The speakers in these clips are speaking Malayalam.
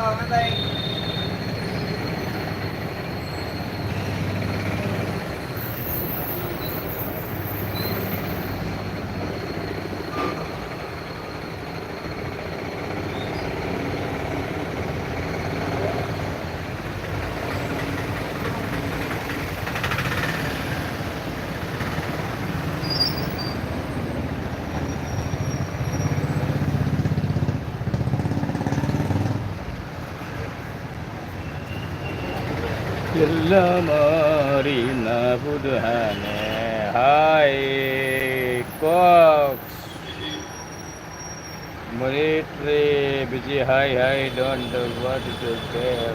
Tchau, anda é aí. Hi Cox Military busy hi hi don't know what to say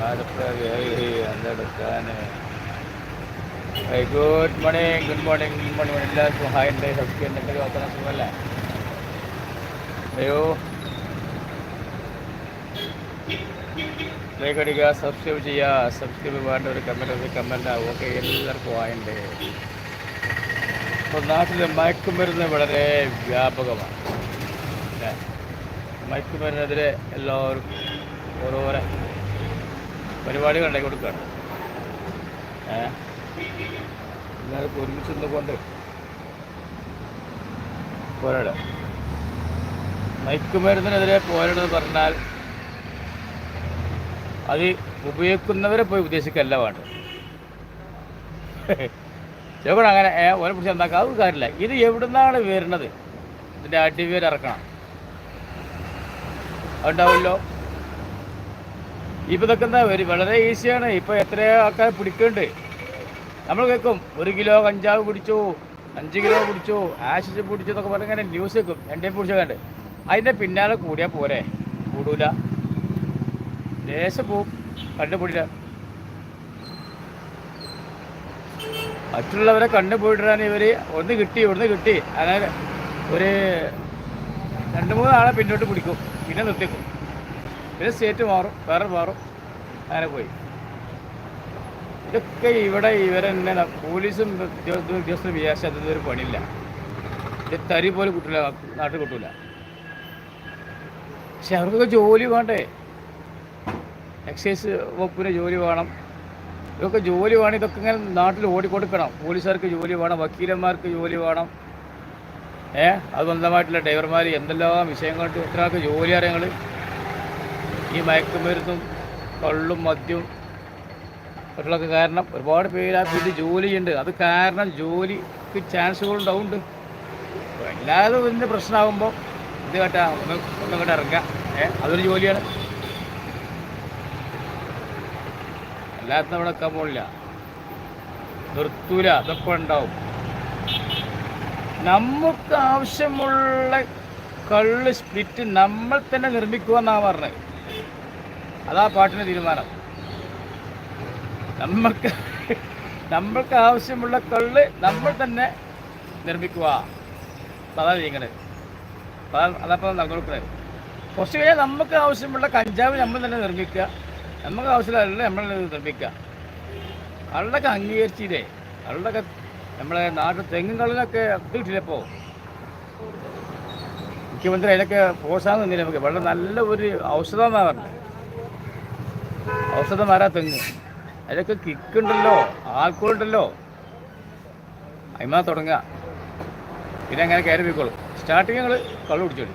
Motherfucker hi hi understand Hey good morning good morning good morning എല്ലാവർക്കും ഹായ് ഉണ്ട് സബ്സ്ക്രൈബ് എന്തെങ്കിലും നോക്കണം സുഖമല്ലേ അയ്യോ ലൈക്ക് സബ്സ്ക്രൈബ് ചെയ്യുക സബ്സ്ക്രൈബ് വേണ്ട ഒരു കമന്റ് ഒരു കമന്റ് ഓക്കെ എല്ലാവർക്കും ആയണ്ടേ. ഇപ്പോൾ നാട്ടിൽ മയക്കുമരുന്ന് വളരെ വ്യാപകമാണ്. മയക്കുമരുന്നെതിരെ എല്ലാവർക്കും ഓരോരോ പരിപാടികൾ ഉണ്ടാക്കി കൊടുക്കുകയാണ് എല്ലാവർക്കും ഒരുമിച്ച് നിന്നുകൊണ്ട് പോരാടുക മയക്കുമരുന്നിനെതിരെ പോരാടുന്നത് പറഞ്ഞാൽ അത് ഉപയോഗിക്കുന്നവരെ പോയി ഉദ്ദേശിക്കല്ല വേണ്ടത്. ചിലപ്പോൾ അങ്ങനെ ഓനെ പിടിച്ച് എന്താക്കാം? അത് കാര്യമില്ല. ഇത് എവിടുന്നാണ് വരുന്നത്? ഇതിന്റെ അടിവേര് ഇറക്കണം. അതുണ്ടാവുമല്ലോ. ഇപ്പം ഇതൊക്കെ എന്താ വരും? വളരെ ഈസിയാണ്. ഇപ്പോൾ എത്രയോ ആൾക്കാർ പിടിക്കുന്നുണ്ട്. നമ്മൾ കേൾക്കും ഒരു കിലോ കഞ്ചാവ് പിടിച്ചു അഞ്ച് കിലോ പിടിച്ചു ആശിച്ച് പിടിച്ചു എന്നൊക്കെ പറഞ്ഞാൽ ന്യൂസ് വെക്കും എന്റെ പിടിച്ചു കണ്ട്. അതിന്റെ പിന്നാലെ കൂടിയാൽ പോരെ? കൂടൂല. ദേശം പോവും കണ്ടുപിടില്ല മറ്റുള്ളവരെ കണ്ടുപോയിട്ടാണ് ഇവർ ഒന്ന് കിട്ടി ഒന്ന് കിട്ടി. അങ്ങനെ ഒരു രണ്ട് മൂന്ന് ആളെ പിന്നോട്ട് പിടിക്കും. പിന്നെ നിർത്തിക്കും. പിന്നെ സ്റ്റേറ്റ് മാറും വേറെ മാറും. അങ്ങനെ പോയി. ഇതൊക്കെ ഇവിടെ ഇവരെന്നെ പോലീസും ഉദ്യോഗ- ഉദ്യോഗസ്ഥരും വിചാരിച്ചാൽ അതൊന്നും ഒരു പണിയില്ല. ഇത് തരി പോലെ കിട്ടില്ല നാട്ടിൽ കിട്ടൂല. പക്ഷെ അവർക്കൊക്കെ ജോലി വേണ്ടേ? എക്സൈസ് വകുപ്പിന് ജോലി വേണം. ഇതൊക്കെ ജോലി വേണം. ഇതൊക്കെ ഇങ്ങനെ നാട്ടിൽ ഓടിക്കൊടുക്കണം. പോലീസുകാർക്ക് ജോലി വേണം. വക്കീലന്മാർക്ക് ജോലി വേണം. ഏ? അത് ബന്ധമായിട്ടുള്ള ഡ്രൈവർമാർ എന്തെല്ലാം വിഷയങ്ങൾക്ക് എത്ര ആൾക്ക് ജോലി അറിയങ്ങൾ ഈ മയക്കുമരുന്നും കള്ളും മദ്യവും മറ്റുള്ളതൊക്കെ കാരണം ഒരുപാട് പേര് ആ ഫീൽഡ് ജോലിയുണ്ട് അത് കാരണം ജോലിക്ക് അപ്പോൾ എല്ലാതും ഇതിന്റെ പ്രശ്നമാകുമ്പോൾ ഇത് കേട്ടാ ഒന്ന് ഒന്നും ഇറങ്ങുക. ഏ? അതൊരു ജോലിയാണ്. അല്ലാത്ത അവിടെ വെക്കാൻ പോകില്ല നിർത്തൂല അതൊക്കെ ഉണ്ടാവും. നമുക്ക് ആവശ്യമുള്ള കള്ള് സ്പ്ലിറ്റ് നമ്മൾ തന്നെ നിർമ്മിക്കുക എന്നാണ് പറഞ്ഞത് അതാ പാട്ടിന്റെ തീരുമാനം. നമ്മൾക്ക് നമ്മൾക്ക് ആവശ്യമുള്ള കള്ള് നമ്മൾ തന്നെ നിർമ്മിക്കുക അതാ ചെയ്യണത് അപ്പൊ അതാ- അതപ്പോൾ നടന്നുകൊടുക്കുന്നത് കുറച്ച് കഴിഞ്ഞാൽ നമുക്ക് ആവശ്യമുള്ള കഞ്ചാവ് നമ്മൾ തന്നെ നിർമ്മിക്കുക. നമുക്ക് ആവശ്യമില്ല നമ്മളെ നിർമ്മിക്കുക കള്ളൊക്കെ അംഗീകരിച്ചില്ലേ? കള്ളൊക്കെ നമ്മളെ നാട്ടിൽ തെങ്ങും കള്ളിനൊക്കെ ഇത് കിട്ടില്ലപ്പോൾ മുഖ്യമന്ത്രി അതിനൊക്കെ പ്രോത്സാഹനം തന്നില്ല നമുക്ക്? വളരെ നല്ല ഒരു ഔഷധം എന്നാണ് പറഞ്ഞത് ഔഷധം വരാ തെങ്ങ്? അതിലൊക്കെ കിക്കുണ്ടല്ലോ ആൽക്കോൾ ഉണ്ടല്ലോ. അയിമാ തുടങ്ങുക. പിന്നെ അങ്ങനെ കയറി പോയിക്കോളും. സ്റ്റാർട്ടിങ് ഞങ്ങൾ കള്ളു കുടിച്ചോളി.